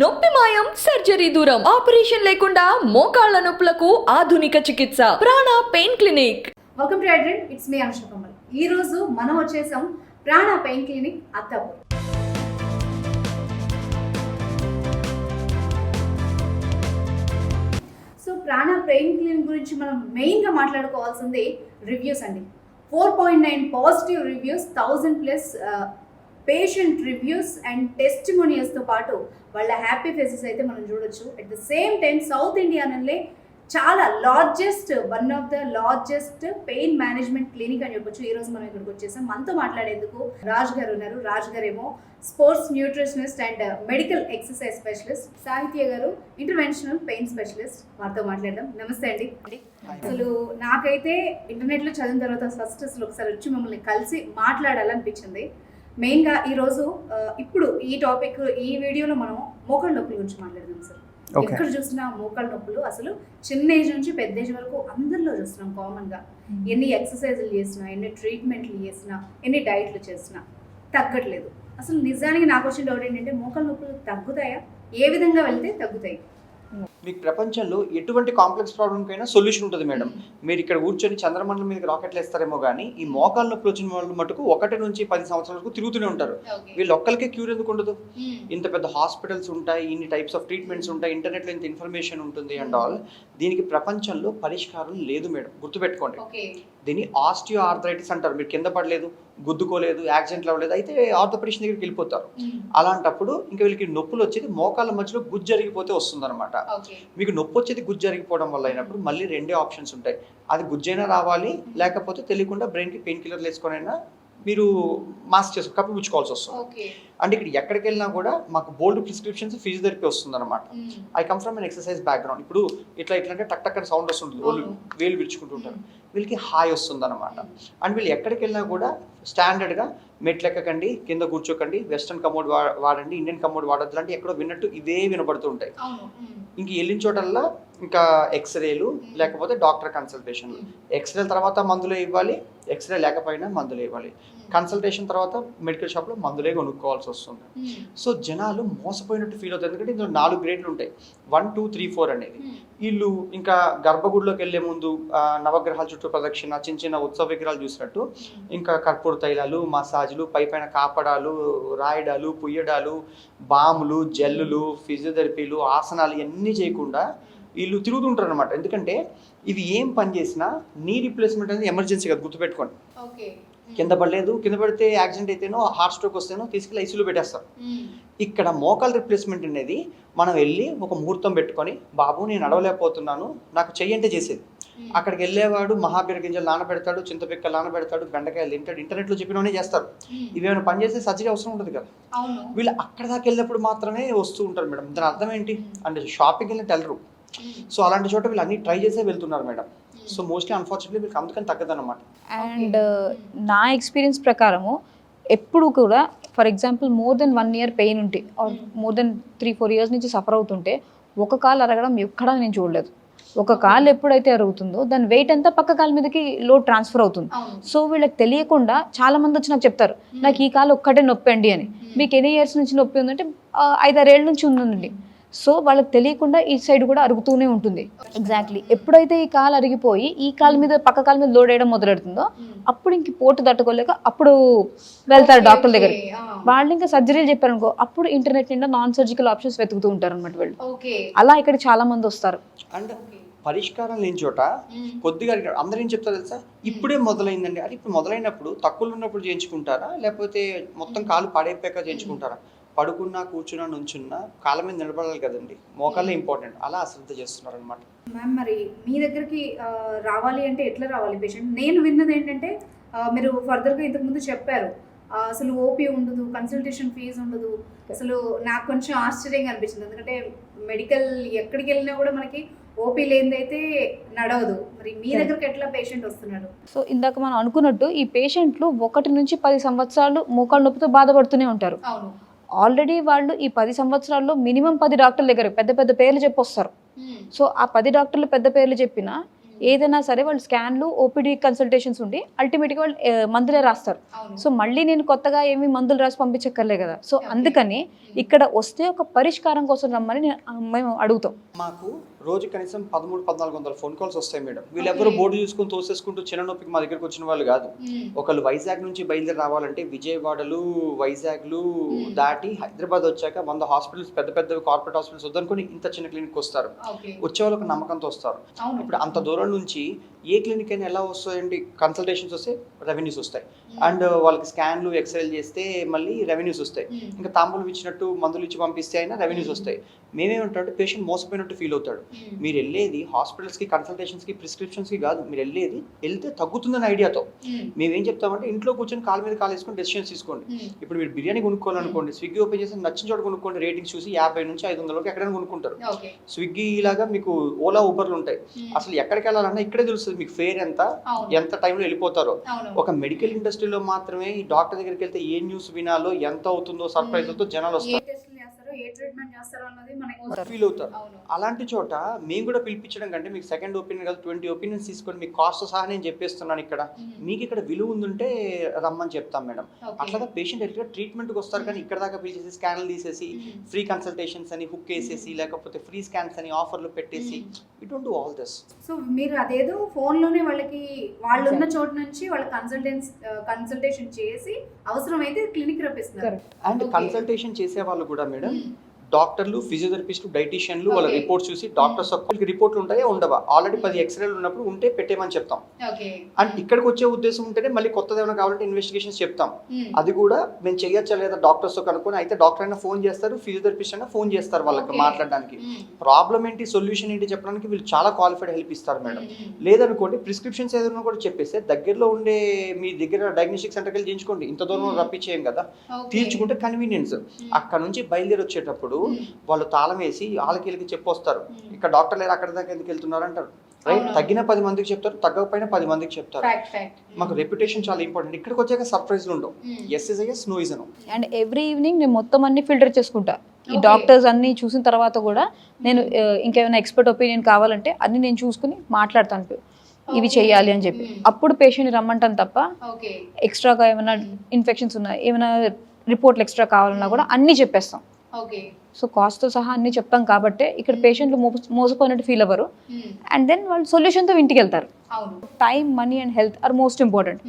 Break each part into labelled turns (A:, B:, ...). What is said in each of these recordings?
A: నొప్పి మాయం సర్జరీ దూరం ఆపరేషన్ లేకుండా మోకాళ్ళ నొప్పులకు ఆధునిక చికిత్స. Prana pain clinic.
B: Welcome to అడ్రెంట్ it's me Anusha Kamal ఈ రోజు మనం వచ్చేసాం Prana pain clinic Attapur. So Prana pain clinic గురించి మనం మెయిన్గా మాట్లాడుకోవాల్సింది రివ్యూస్ అండి. Four point nine positive reviews thousand plus patient reviews and టెస్టిమోనియల్స్తో పాటు వాళ్ళ హ్యాపీ ఫేసెస్ అయితే మనం చూడొచ్చు. At the same time south ఇండియానల్లే చాలా largest one of the largest pain management clinic అని చెప్పొచ్చు. ఈ రోజు మనం ఇక్కడికి వచ్చేసాం. మనతో మాట్లాడేందుకు రాజ్ గారు ఉన్నారు. రాజ్ గారు ఏమో sports nutritionist and medical exercise specialist Sahitya గారు ఇంటర్వెన్షనల్ పెయిన్ స్పెషలిస్ట్ వారితో మాట్లాడదాం. నమస్తే అండి. అసలు నాకైతే ఇంటర్నెట్లో చదివిన తర్వాత ఫస్ట్ అసలు ఒకసారి వచ్చి మిమ్మల్ని కలిసి మాట్లాడాలనిపించింది. మెయిన్గా ఈరోజు ఇప్పుడు ఈ టాపిక్ ఈ వీడియోలో మనం మోకాళ్ళ నొప్పుల గురించి మాట్లాడదాం సార్. ఎక్కడ చూసినా మోకాళ్ళ నొప్పులు అసలు చిన్న ఏజ్ నుంచి పెద్ద ఏజ్ వరకు అందరిలో చూస్తున్నాం కామన్గా ఎన్ని ఎక్సర్సైజులు చేసినా ఎన్ని ట్రీట్మెంట్లు చేసినా ఎన్ని డైట్లు చేసినా తగ్గట్లేదు. అసలు నిజానికి నాకు వచ్చిన డౌట్ ఏంటంటే మోకాళ్ళ నొప్పులు తగ్గుతాయా? ఏ విధంగా వెళ్తే తగ్గుతాయి?
C: మీకు ప్రపంచంలో ఎటువంటి కాంప్లెక్స్ ప్రాబ్లంకైనా సొల్యూషన్ ఉంటుంది మేడం. మీరు ఇక్కడ కూర్చొని చంద్రమండలం మీదకి రాకెట్లు వేస్తారేమో కానీ ఈ మోకాలు నొప్పులు వచ్చిన వాళ్ళు మటుకు ఒకటి నుంచి పది సంవత్సరాల వరకు తిరుగుతూనే ఉంటారు. వీళ్ళు ఒక్కరికే క్యూర్ ఎందుకు ఉండదు? ఇంత పెద్ద హాస్పిటల్స్ ఉంటాయి ఇన్ని టైప్స్ ఆఫ్ ట్రీట్మెంట్స్ ఉంటాయి ఇంటర్నెట్లో ఇంత ఇన్ఫర్మేషన్ ఉంటుంది అండ్ ఆల్. దీనికి ప్రపంచంలో పరిష్కారం లేదు మేడం. గుర్తుపెట్టుకోండి. దీన్ని ఆస్టియో ఆర్థరైటిస్ అంటారు. మీరు కింద పడలేదు గుద్దుకోలేదు యాక్సిడెంట్ అవ్వలేదు అయితే ఆర్థోపెడిషన్ దగ్గరికి వెళ్ళిపోతారు. అలాంటప్పుడు ఇంకా వీళ్ళకి నొప్పులు వచ్చేది మోకాళ్ళ మధ్యలో గుజ్జు జరిగిపోతే వస్తుందన్నమాట. మీకు నొప్పి వచ్చేది గుజ్జు జరిగిపోవడం వల్ల అయినప్పుడు మళ్ళీ రెండే ఆప్షన్స్ ఉంటాయి. అది గుజ్జైనా రావాలి లేకపోతే తెలియకుండా బ్రెయిన్కి పెయిన్ కిల్లర్లు వేసుకొనైనా మీరు మాస్క్ చేసు కప్పి పుచ్చుకోవాల్సి వస్తుంది. అంటే ఇక్కడ ఎక్కడికి వెళ్ళినా కూడా మాకు బోల్డ్ ప్రిస్క్రిప్షన్స్ ఫిజియోథెరపీ వస్తుంది అనమాట I come from an exercise background. ఇప్పుడు ఇట్లా ఇట్లా అంటే టక్ టక్ అని సౌండ్ వాళ్ళు
B: అవును.
C: వేలు విరుచుకుంటూ ఉంటారు. వీళ్ళకి హాయ్ వస్తుంది అనమాట అండ్ వీళ్ళు ఎక్కడికి వెళ్ళినా కూడా స్టాండర్డ్గా మెట్లు ఎక్కకండి కింద కూర్చోకండి వెస్ట్రన్ కమోడ్ వాడండి ఇండియన్ కమోడ్ వాడద్దు అంటే ఎక్కడో విన్నట్టు ఇదే వినబడుతూ ఉంటాయి.
B: అవును.
C: ఇంక వెళ్ళిన చోటల్లా ఇంకా ఎక్స్రేలు లేకపోతే డాక్టర్ కన్సల్టేషన్లు ఎక్స్రే తర్వాత మందులే ఇవ్వాలి ఎక్స్రే లేకపోయినా మందులే ఇవ్వాలి. కన్సల్టేషన్ తర్వాత మెడికల్ షాప్లో మందులే కొనుక్కోవాల్సి వస్తుంది. సో జనాలు మోసపోయినట్టు ఫీల్ అవుతారు ఎందుకంటే ఇందులో నాలుగు గ్రేడ్లు ఉంటాయి. వన్ టూ త్రీ ఫోర్ అనేది. వీళ్ళు ఇంకా గర్భగుడిలోకి వెళ్ళే ముందు నవగ్రహాల చుట్టూ ప్రదక్షిణ చిన్న చిన్న ఉత్సవ విగ్రహాలు చూసినట్టు ఇంకా కర్పూర తైలాలు మసాజులు పై పైన కాపడాలు రాయడాలు పుయ్యడాలు బాములు జల్లులు ఫిజియోథెరపీలు ఆసనాలు ఇవన్నీ చేయకుండా వీళ్ళు తిరుగుతుంటారు అనమాట ఎందుకంటే ఇవి ఏం పని చేసినా నీ రిప్లేస్మెంట్ అనేది ఎమర్జెన్సీ కదా గుర్తుపెట్టుకోండి.
B: ఓకే.
C: కింద పడలేదు. కింద పడితే యాక్సిడెంట్ అయితేనో హార్ట్ స్ట్రోక్ వస్తేనో తీసుకెళ్ళి ఐసీలో పెట్టేస్తారు. ఇక్కడ మోకాల్ రిప్లేస్మెంట్ అనేది మనం వెళ్ళి ఒక ముహూర్తం పెట్టుకొని బాబు నేను నడవలేకపోతున్నాను నాకు చెయ్యంటే చేసేది. అక్కడికి వెళ్ళేవాడు మహాబీర గింజలు నానబెడతాడు చింతపిక్కలు నానబెడతాడు బెండకాయలు తింటాడు ఇంటర్నెట్లో చెప్పినవనే చేస్తారు. ఇవేమైనా పని చేస్తే సర్జరీ అవసరం ఉంటుంది కదా. వీళ్ళు అక్కడ దాకా వెళ్ళినప్పుడు మాత్రమే వస్తూ ఉంటారు మేడం. దాని అర్థం ఏంటి? అంటే షాపింగ్ వెళ్ళి వెళ్ళరు సో అలాంటి చోట వీళ్ళు అన్ని ట్రై చేసే వెళ్తున్నారు మేడం. సో మోస్ట్లీ అన్ఫార్చునేట్లీ వీళ్ళకి అందుకని తగ్గదన్నమాట.
D: అండ్ నా ఎక్స్పీరియన్స్ ప్రకారము ఎప్పుడు కూడా for example more than one year pain ఉంటే or more than three four years నుంచి సఫర్ అవుతుంటే ఒక కాలు అరగడం ఎక్కడా నేను చూడలేదు. ఒక కాలు ఎప్పుడైతే అరుగుతుందో దాని వెయిట్ అంతా పక్క కాలు మీదకి లోడ్ ట్రాన్స్ఫర్ అవుతుంది. సో వీళ్ళకి తెలియకుండా చాలా మంది వచ్చి నాకు చెప్తారు నాకు ఈ కాలు ఒక్కటే నొప్పి అండి అని. మీకు ఎన్ని ఇయర్స్ నుంచి నొప్పి ఉందంటే "ఆ, ఐదారేళ్ళ నుంచి ఉందండి. సో వాళ్ళకి తెలియకుండా ఈ సైడ్ కూడా అరుగుతూనే ఉంటుంది. ఎగ్జాక్ట్లీ ఎప్పుడైతే ఈ కాలు అరిగిపోయి ఈ కాలు మీద పక్క కాలు మీద లోడ్ వేయడం మొదలెడుతుందో అప్పుడు ఇంక పోటు తట్టుకోలేక అప్పుడు వెళ్తారు డాక్టర్ దగ్గరికి. వాళ్ళు ఇంకా సర్జరీలు చెప్పారనుకో అప్పుడు ఇంటర్నెట్ నిండా నాన్ సర్జికల్ ఆప్షన్స్ వెతుకుతూ ఉంటారు అనమాట వీళ్ళు.
B: ఓకే
D: అలా ఇక్కడ చాలా మంది వస్తారు.
C: అండ్ పరిష్కారం లేని చోట కొద్దిగా అడిగాడు. అందరూ ఏం చెప్తారు తెలుసా? ఇప్పుడే మొదలైందండి. అది ఇప్పుడు మొదలైనప్పుడు తక్కువలో ఉన్నప్పుడు చేయించుకుంటారా? లేకపోతే మొత్తం కాలు పడైపోయాక చేయించుకుంటారా? పడుకున్నా కూర్చున్నా నుంచున్నా కాళ్ళ మీద నిలబడాలి కదండి. మోకాళ్ళే ఇంపార్టెంట్ అలా అశ్రద్ధ చేస్తున్నారు అనమాట
B: మ్యామ్ మరి మీ దగ్గరికి రావాలి అంటే ఎట్లా రావాలి పేషెంట్ నేను విన్నది ఏంటంటే మీరు ఫర్దర్గా ఇంతకు ముందు చెప్పారు. అసలు ఓపీ ఉండదు కన్సల్టేషన్ ఫీజు ఉండదు. అసలు నాకు కొంచెం ఆశ్చర్యంగా అనిపించింది. ఎందుకంటే మెడికల్ ఎక్కడికి వెళ్ళినా కూడా మనకి ఓపీ లేనిదైతే నడవదు. మరి మీ దగ్గరికి ఎట్లా పేషెంట్ వస్తున్నాడు?
D: సో ఇందాక మనం అనుకున్నట్టు ఈ పేషెంట్లు ఒకటి నుంచి పది సంవత్సరాలు మోకాళ్ళ నొప్పితో బాధపడుతూనే ఉంటారు.
B: అవును.
D: ఆల్రెడీ వాళ్ళు ఈ పది సంవత్సరాల్లో మినిమం పది డాక్టర్ల దగ్గర పెద్ద పెద్ద పేర్లు చెప్పి వస్తారు సో ఆ పది డాక్టర్లు పెద్ద పేర్లు చెప్పినా ఏదైనా సరే వాళ్ళు స్కాన్లు ఓపీడీ కన్సల్టేషన్స్ ఉండి అల్టిమేట్గా వాళ్ళు మందులే రాస్తారు. సో మళ్ళీ నేను కొత్తగా ఏమి మందులు రాసి పంపించక్కర్లే కదా. సో అందుకని ఇక్కడ వస్తే ఒక పరిష్కారం కోసం రమ్మని మేము అడుగుతాం.
C: మాకు రోజు కనీసం పదమూడు పద్నాలుగు వందల ఫోన్ కాల్స్ వస్తాయి మేడం. వీళ్ళెవరు బోర్డు చూసుకుని తోసేసుకుంటూ చిన్న నొప్పికి మా దగ్గరికి వచ్చిన వాళ్ళు కాదు. ఒకళ్ళు వైజాగ్ నుంచి బయలుదేరి రావాలంటే విజయవాడలు వైజాగ్లు దాటి హైదరాబాద్ వచ్చాక వంద హాస్పిటల్స్ పెద్ద పెద్ద కార్పొరేట్ హాస్పిటల్స్ వద్దనుకొని ఇంత చిన్న క్లినిక్ వస్తారు. వచ్చే వాళ్ళకి నమ్మకంతో వస్తారు. ఇప్పుడు అంత దూరం నుంచి ఏ క్లినిక్ అయినా ఎలా వస్తాయండి? కన్సల్టేషన్స్ వస్తే రెవెన్యూస్ వస్తాయి. అండ్ వాళ్ళకి స్కాన్లు ఎక్స్రేలు చేస్తే మళ్ళీ రెవెన్యూస్ వస్తాయి.
B: మ్మ్.
C: ఇంకా తాంబూలు ఇచ్చినట్టు మందులు ఇచ్చి పంపిస్తే అయినా రెవెన్యూస్ వస్తాయి. మేమేమంటామంటే పేషెంట్ మోసపోయినట్టు ఫీల్ అవుతాడు.
B: మ్మ్.
C: మీరు వెళ్ళేది హాస్పిటల్స్కి కన్సల్టేషన్స్కి ప్రిస్క్రిప్షన్స్కి కాదు. మీరు వెళ్ళేది వెళ్తే తగ్గుతుందని ఐడియాతో
B: మ్మ్.
C: చెప్తామంటే ఇంట్లో కూర్చొని కాలు మీద కాలు వేసుకొని డెసిషన్స్ తీసుకోండి. ఇప్పుడు మీరు బిర్యానీ కొనుక్కోవాలనుకోండి స్విగ్గీ ఓపెన్ చేసి నచ్చిన చోట కొనుక్కోండి రేటింగ్స్ చూసి యాభై నుంచి ఐదు వందల వరకు ఎక్కడైనా కొనుక్కుంటారు. స్విగ్గీ లాగా మీకు ఓలా ఊబర్లు ఉంటాయి. అసలు ఎక్కడికి వెళ్ళాలన్నా ఇక్కడే తెలుస్తుంది మీకు ఫేర్ ఎంత ఎంత టైంలో వెళ్ళిపోతారో. ఒక మెడికల్ ఇండస్ట్రీలో మాత్రమే ఈ డాక్టర్ దగ్గరికి వెళ్తే ఏ న్యూస్ వినాలో ఎంత అవుతుందో సర్ప్రైజ్ అవుతుందో జనాలు వస్తారు.
B: టెస్ట్లు చేస్తారో ఏ ట్రీట్మెంట్ చేస్తారో అన్నది మనకి
C: ఫీల్ అవుతారు అలాంటి చోట మేము కూడా పిలిపించడం కంటే మీకు సెకండ్ ఒపీనియన్ కాదు ట్వంటీ ఒపీనియన్స్ తీసుకొని మీకు కాస్ట్ సహా నేను చెప్పేస్తున్నాను ఇక్కడ. మీకు ఇక్కడ విలువ ఉందంటే రమ్మని చెప్తాం మేడం. అట్లాగా పేషెంట్ ఎట్లా ట్రీట్మెంట్కి వస్తారు కానీ ఇక్కడ దాకా పిలిచేసి స్కాన్లు తీసేసి. ఫ్రీ కన్సల్టేషన్స్ అని హుక్ వేసేసి లేకపోతే ఫ్రీ స్కాన్స్ అని ఆఫర్లు పెట్టేసి it don't do all this
B: so మీరు అదేదో ఫోన్లోనే వాళ్ళకి వాళ్ళు ఉన్న చోట నుంచి వాళ్ళ కన్సల్టెన్స్ కన్సల్టేషన్ చేసి అవసరమైతే క్లినిక్ రప్పిస్తున్నారు.
C: అండ్. కన్సల్టేషన్ చేసే వాళ్ళు కూడా మేడం
B: మ్మ్.
C: డాక్టర్లు ఫిజియోథెరపిస్టులు డైటీషియన్లు వాళ్ళ. రిపోర్ట్స్ చూసి డాక్టర్స్ ఒక్కరికి రిపోర్ట్లు ఉంటాయా ఉండవా ఆల్రెడీ పది ఎక్స్రేలు ఉన్నప్పుడు ఉంటే పెట్టేమని చెప్తాం అండ్ ఇక్కడికి వచ్చే ఉద్దేశం ఉంటేనే మళ్ళీ కొత్తది ఏమైనా కావాలంటే ఇన్వెస్టిగేషన్స్ చెప్తాం
B: మ్మ్.
C: అది కూడా మేము చేయొచ్చా లేదా డాక్టర్స్ కనుక్కొని అయితే డాక్టర్ అయినా ఫోన్ చేస్తారు ఫిజియోథెరపిస్ట్ అయినా ఫోన్ చేస్తారు వాళ్ళకి. మాట్లాడడానికి. ప్రాబ్లం ఏంటి సొల్యూషన్ ఏంటి చెప్పడానికి వీళ్ళు చాలా క్వాలిఫైడ్ హెల్ప్ ఇస్తారు మేడం. లేదనుకోండి ప్రిస్క్రిప్షన్స్ ఏదైనా కూడా చెప్పేస్తే దగ్గరలో ఉండే మీ దగ్గర డయాగ్నోస్టిక్ సెంటర్కి వెళ్ళి చేయించుకోండి ఇంత దూరం
B: Hmm.
C: రప్పించేయం కదా. తీర్చుకుంటే కన్వీనియన్స్ అక్కడ నుంచి బయలుదేరి వచ్చేటప్పుడు. వాళ్ళు తాళం వేసి వాళ్ళకి వీళ్ళకి చెప్పొస్తారు. ఇక్కడ డాక్టర్ లేరు అక్కడ దాకా ఎందుకు వెళ్తున్నారు అంటారు. రైట్. తగ్గిన పది మందికి చెప్తారు తగ్గకపోయినా పది మందికి చెప్తారు.
B: ఫ్యాక్ట్ ఫ్యాక్ట్
C: మాకు రెప్యుటేషన్ చాలా ఇంపార్టెంట్ ఇక్కడికి వచ్చాక సర్ప్రైజ్లు ఉండవు. Yes is yes no is no
D: and every evening నేను మొత్తం అన్ని ఫిల్టర్ చేసుకుంటా. ఈ. డాక్టర్స్ అన్ని చూసిన తర్వాత కూడా నేను ఆ, ఇంకేమైనా ఎక్స్పర్ట్ ఒపీనియన్ కావాలంటే అన్ని నేను చూసుకుని మాట్లాడతాను. ఇవి. చేయాలి అని చెప్పి. అప్పుడు పేషెంట్ రమ్మంటాను తప్ప
B: ఓకే
D: ఎక్స్ట్రాగా ఏమైనా ఇన్ఫెక్షన్స్ ఉన్నాయి ఏమైనా రిపోర్ట్లు ఎక్స్ట్రా కావాలన్నా కూడా అన్నీ చెప్పేస్తాం. సో కాస్ట్తో సహా అన్నీ చెప్తాం కాబట్టి ఇక్కడ పేషెంట్లు మోసపోయినట్టు ఫీల్ అవ్వరు. అండ్ దెన్ వాళ్ళు సొల్యూషన్తో ఇంటికి వెళ్తారు time money and health are most important.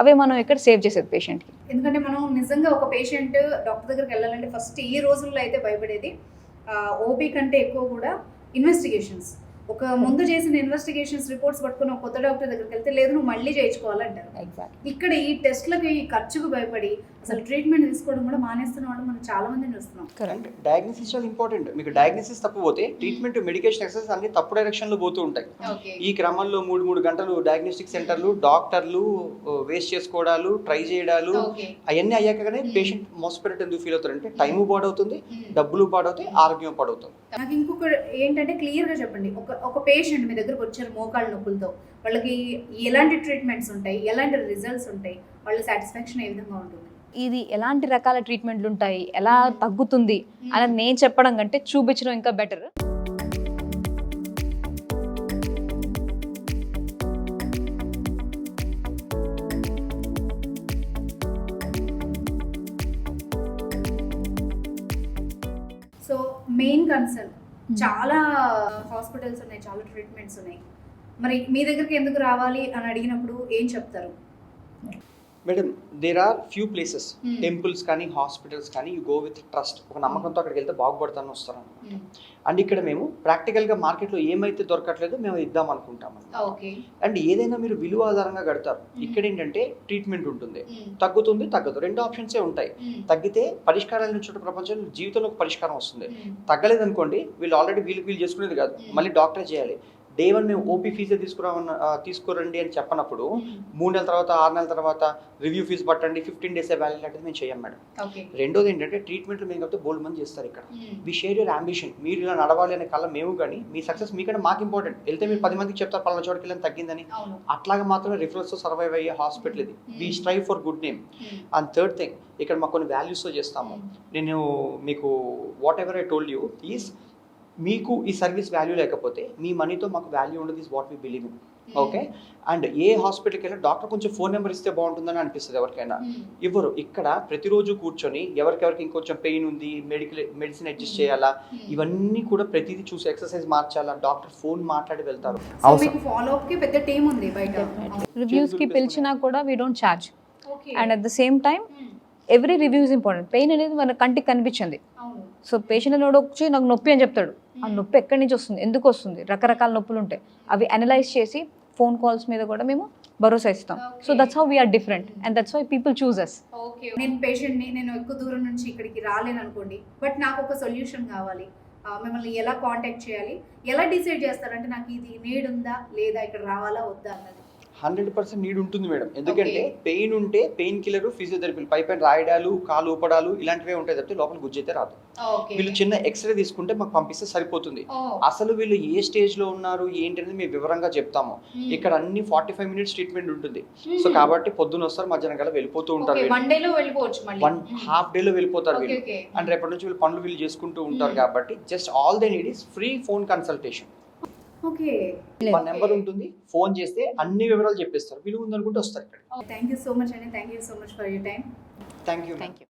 D: అవే మనం ఇక్కడ సేవ్ చేసేది పేషెంట్కి
B: ఎందుకంటే మనం నిజంగా ఒక పేషెంట్ డాక్టర్ దగ్గరికి వెళ్ళాలంటే ఫస్ట్ ఈ రోజుల్లో అయితే భయపడేది ఓపీ కంటే ఎక్కువ కూడా ఇన్వెస్టిగేషన్స్ ఒక ముందు చేసిన ఇన్వెస్టిగేషన్స్ రిపోర్ట్స్ పట్టుకుని ఒక కొత్త డాక్టర్ దగ్గరికి వెళ్తే లేదు నువ్వు మళ్ళీ చేయించుకోవాలంటారు.
D: ఎగ్జాక్ట్
B: ఇక్కడ ఈ టెస్ట్లకి ఈ ఖర్చుకు భయపడి అసల్ ట్రీట్మెంట్ తీసుకోవడం కూడా మానేస్తున్న వాళ్ళు మనం చాలా మందిని చూస్తున్నాం.
C: అండ్ డయాగ్నోసిస్ చాలా ఇంపార్టెంట్ మీకు డయాగ్నోసిస్ తప్పు పోతే ట్రీట్మెంట్ మెడికేషన్ ఎక్సర్సైజ్ అన్ని తప్పు డైరెక్షన్లో పోతూ ఉంటాయి.
B: ఓకే
C: ఈ క్రమంలో మూడు మూడు గంటలు డయాగ్నోస్టిక్ సెంటర్లు డాక్టర్లు వేస్ట్ చేసుకోవడాలు ట్రై చేయడాలు అవన్నీ అయ్యాక కానీ
B: Hmm.
C: పేషెంట్ మోసపెట్టి ఎందుకు ఫీల్ అవుతారంటే టైము పాడవుతుంది డబ్బులు పాడవుతాయి ఆరోగ్యం పాడవుతుంది.
B: నాకు ఇంకొక ఏంటంటే క్లియర్గా చెప్పండి. ఒక ఒక పేషెంట్ మీ దగ్గరకు వచ్చారు మోకాళ్ళ నొప్పులతో. వాళ్ళకి ఎలాంటి ట్రీట్మెంట్స్ ఉంటాయి? ఎలాంటి రిజల్ట్స్ ఉంటాయి? వాళ్ళ సాటిస్ఫాక్షన్ ఏ విధంగా ఉంటుంది?
D: ఇది ఎలాంటి రకాల ట్రీట్మెంట్లు ఉంటాయి? ఎలా తగ్గుతుంది? అనేది నేను చెప్పడం కంటే చూపించడం ఇంకా బెటర్.
B: Main concern. చాలా హాస్పిటల్స్ ఉన్నాయి చాలా ట్రీట్మెంట్స్ ఉన్నాయి. మరి మీ దగ్గరికి ఎందుకు రావాలి అని అడిగినప్పుడు ఏం చెప్తారు?
C: Madam there are few places
B: Hmm.
C: Temples కానీ హాస్పిటల్స్ కానీ యూ గో విత్ ట్రస్ట్ ఒక నమ్మకంతో అక్కడికి వెళ్తే బాగుపడతాను వస్తాను అండ్ ఇక్కడ మేము ప్రాక్టికల్గా మార్కెట్లో ఏమైతే దొరకట్లేదో మేము ఇద్దాం అనుకుంటాం అండ్ ఏదైనా మీరు విలువ ఆధారంగా కడతారు.
B: Hmm.
C: ఇక్కడ ఏంటంటే ట్రీట్మెంట్ ఉంటుంది. తగ్గుతుంది తగ్గదు. రెండు ఆప్షన్సే ఉంటాయి. తగ్గితే పరిష్కారాల నుంచి ప్రపంచంలో జీవితంలో ఒక పరిష్కారం వస్తుంది. తగ్గలేదు అనుకోండి వీళ్ళు ఆల్రెడీ వీళ్ళు వీళ్ళు చేసుకునేది కాదు.
B: Hmm.
C: మళ్ళీ డాక్టర్ చేయాలి. డే వన్ మేము ఓపీ ఫీజే తీసుకురామన్న ఆ, తీసుకురండి అని చెప్పనప్పుడు మూడు నెలల తర్వాత ఆరు నెలల తర్వాత రివ్యూ ఫీజు పట్టండి ఫిఫ్టీన్ డేస్ వ్యాలిడ్ అంటే మేము చేయం మేడం. రెండోది ఏంటంటే ట్రీట్మెంట్లు మేము కాబట్టి బోల్డ్ మంది చేస్తారు ఇక్కడ. మీ షేర్ యూర్ అంబిషన్ మీరు ఇలా నడవాలి అనే కళ్ళ మేము కానీ మీ సక్సెస్ మీకంటే మాకు ఇంపార్టెంట్ వెళ్తే మీరు పది మందికి చెప్తారు పలానా చోటుకి వెళ్ళని తగ్గిందని. అట్లాగా మాత్రమే రిఫరెన్స్ సర్వైవ్ అయ్యే హాస్పిటల్ ఇది. We strive for good name and third thing ఇక్కడ మాకు కొన్ని వాల్యూస్తో చేస్తాము. నేను మీకు whatever I told you is మీకు ఈ సర్వీస్ వాల్యూ లేకపోతే మీ మనీతో మాకు వాల్యూ ఉండదు is what we believe in okay and ఏ హాస్పిటల్కి వెళ్ళినా డాక్టర్ కొంచెం ఫోన్ నెంబర్ ఇస్తే బాగుంటుందని అనిపిస్తుంది ఎవరికైనా. ఇవ్వరు. ఇక్కడ ప్రతిరోజు కూర్చొని ఎవరికెవరికి ఇంకొంచెం పెయిన్ ఉంది మెడికల్ మెడిసిన్ అడ్జస్ట్ చేయాలా ఇవన్నీ కూడా ప్రతిదీ చూసి ఎక్సర్సైజ్ మార్చాలా డాక్టర్ ఫోన్ మాట్లాడి వెళ్తారు.
B: సో
C: అవసరం
B: మీకు ఫాలో
C: అప్కి
D: పిలిచినా కూడా we don't charge
B: okay
D: and at the same time every review is important pain అనేది మన కంటికి కనిపించింది. సో పేషెంట్ అనేవాడు వచ్చి నాకు నొప్పి అని చెప్తాడు. ఆ నొప్పి ఎక్కడి నుంచి వస్తుంది? ఎందుకు వస్తుంది? రకరకాల నొప్పులు ఉంటాయి. అవి అనలైజ్ చేసి ఫోన్ కాల్స్ మీద కూడా మేము భరోసా ఇస్తాం. So. That's how we're different and that's why people choose us
B: okay నేను పేషెంట్ని నేను ఎక్కువ దూరం నుంచి ఇక్కడికి రాలేను అనుకోండి. బట్ నాకు ఒక సొల్యూషన్ కావాలి. మిమ్మల్ని ఎలా కాంటాక్ట్ చేయాలి? ఎలా డిసైడ్ చేస్తారంటే నాకు ఇది నీడ్ ఉందా? లేదా? ఇక్కడ రావాలా? వద్దా? అన్నది.
C: హండ్రెడ్ పర్సెంట్ నీడ్ ఉంటుంది మేడం. ఎందుకంటే. పెయిన్ ఉంటే పెయిన్ కిల్లర్ ఫిజియోథెరపీ పై పైన రాయడాలు కాలు ఊపడాలు ఇలాంటివే ఉంటాయి తప్పితే లోపల గుజ్జైతే రాదు. వీళ్ళు చిన్న ఎక్స్రే తీసుకుంటే మాకు పంపిస్తే సరిపోతుంది.
B: ఓ
C: అసలు వీళ్ళు ఏ స్టేజ్లో ఉన్నారు ఏంటి అనేది మేము వివరంగా చెప్తాము.
B: Hmm.
C: ఇక్కడ అన్ని ఫార్టీ ఫైవ్ మినిట్స్ ట్రీట్మెంట్ ఉంటుంది సో కాబట్టి పొద్దున వస్తారు మధ్యాహ్నం కల్లా వెళ్ళిపోతూ ఉంటారు
B: వన్
C: హాఫ్ డే లో వెళ్ళిపోతారు వీళ్ళు. అండ్ రేపటి నుంచి వీళ్ళు పనులు వీళ్ళు చేసుకుంటూ ఉంటారు
B: Hmm.
C: కాబట్టి just all they need is free phone consultation
B: okay.
C: మా నెంబర్ ఉంటుంది. ఫోన్ చేస్తే అన్ని వివరాలు చెప్పేస్తారు. వీళ్ళు ఉందనుకుంటే వస్తారు ఇక్కడ.
B: థ్యాంక్ యూ సో మచ్ అండి. Thank you so much for you time
C: thank you
D: thank you